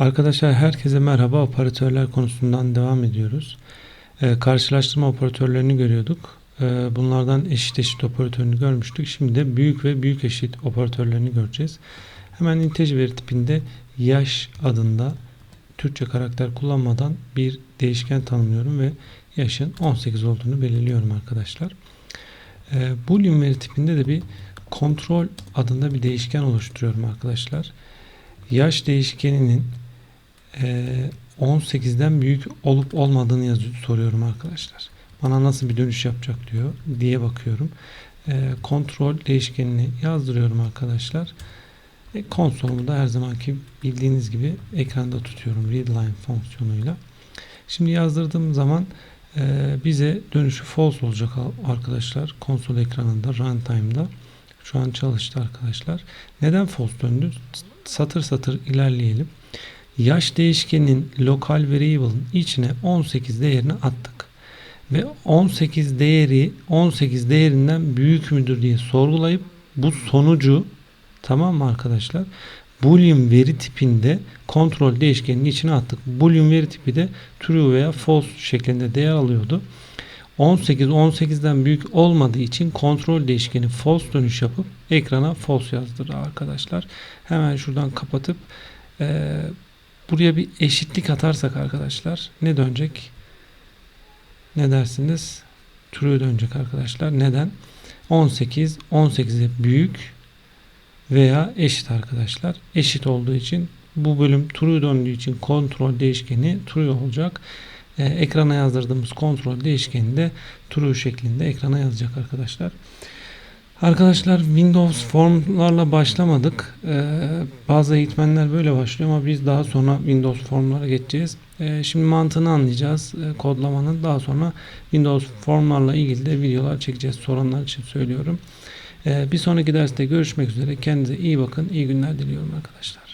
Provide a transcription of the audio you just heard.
Arkadaşlar herkese merhaba. Operatörler konusundan devam ediyoruz. Ee, karşılaştırma operatörlerini görüyorduk. Ee, bunlardan eşit eşit operatörünü görmüştük. Şimdi de büyük ve büyük eşit operatörlerini göreceğiz. Hemen integer veri tipinde yaş adında Türkçe karakter kullanmadan bir değişken tanımlıyorum ve yaşın 18 olduğunu belirliyorum arkadaşlar. Ee, Boolean veri tipinde de bir kontrol adında bir değişken oluşturuyorum arkadaşlar. Yaş değişkeninin 18'den büyük olup olmadığını yazıyor, soruyorum arkadaşlar. Bana nasıl bir dönüş yapacak diyor diye bakıyorum. Eee, kontrol değişkenini yazdırıyorum arkadaşlar. E, konsolumu da her zamanki bildiğiniz gibi ekranda tutuyorum readline fonksiyonuyla. Şimdi yazdırdığım zaman eee, bize dönüşü false olacak arkadaşlar. Konsol ekranında runtime'da. Şu an çalıştı arkadaşlar. Neden false döndü? Satır satır ilerleyelim. Yaş değişkenin lokal variable'ın içine 18 değerini attık. Ve 18 değeri 18 değerinden büyük müdür diye sorgulayıp bu sonucu tamam mı arkadaşlar? Boolean veri tipinde kontrol değişkeninin içine attık. Boolean veri tipi de true veya false şeklinde değer alıyordu. 18 18'den büyük olmadığı için kontrol değişkeni false dönüş yapıp ekrana false yazdırır arkadaşlar. Hemen şuradan kapatıp eee, buraya bir eşitlik atarsak arkadaşlar ne dönecek? Ne dersiniz? True dönecek arkadaşlar. Neden? 18 18'e büyük veya eşit arkadaşlar. Eşit olduğu için bu bölüm true döndüğü için kontrol değişkeni true olacak. Ee, ekrana yazdırdığımız kontrol değişkeni de true şeklinde ekrana yazacak arkadaşlar. Arkadaşlar Windows formlarla başlamadık. Ee, bazı eğitmenler böyle başlıyor ama biz daha sonra Windows formlara geçeceğiz. Ee, şimdi mantığını anlayacağız e, kodlamanın. Daha sonra Windows formlarla ilgili de videolar çekeceğiz. Soranlar için söylüyorum. Ee, bir sonraki derste görüşmek üzere. Kendinize iyi bakın. İyi günler diliyorum arkadaşlar.